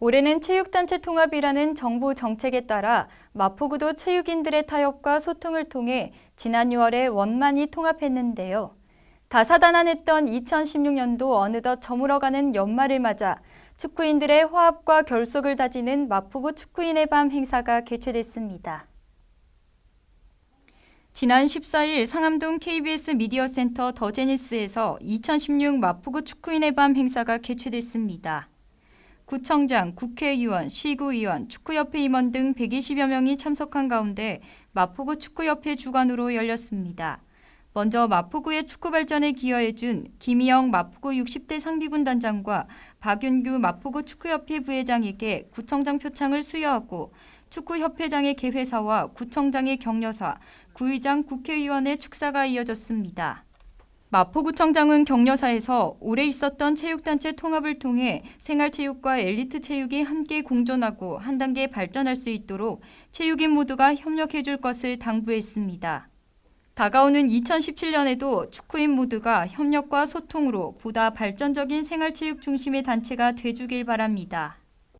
올해는 체육단체 통합이라는 정부 정책에 따라 마포구도 체육인들의 타협과 소통을 통해 지난 6월에 원만히 통합했는데요. 다사다난했던 2016년도 어느덧 저물어가는 연말을 맞아 축구인들의 화합과 결속을 다지는 마포구 축구인의 밤 행사가 개최됐습니다. 지난 14일 상암동 KBS 미디어 센터 더제니스에서 2016 마포구 축구인의 밤 행사가 개최됐습니다. 구청장, 국회의원, 시구의원, 축구협회 임원 등 120여 명이 참석한 가운데 마포구 축구협회 주관으로 열렸습니다. 먼저 마포구의 축구 발전에 기여해준 김희영 마포구 60대 상비군 단장과 박윤규 마포구 축구협회 부회장에게 구청장 표창을 수여하고 축구협회장의 개회사와 구청장의 격려사, 구의장 국회의원의 축사가 이어졌습니다. 마포구청장은 격려사에서 올해 있었던 체육단체 통합을 통해 생활체육과 엘리트 체육이 함께 공존하고 한 단계 발전할 수 있도록 체육인 모두가 협력해 줄 것을 당부했습니다. 다가오는 2017년에도 축구인 모두가 협력과 소통으로 보다 발전적인 생활체육 중심의 단체가 돼주길 바랍니다.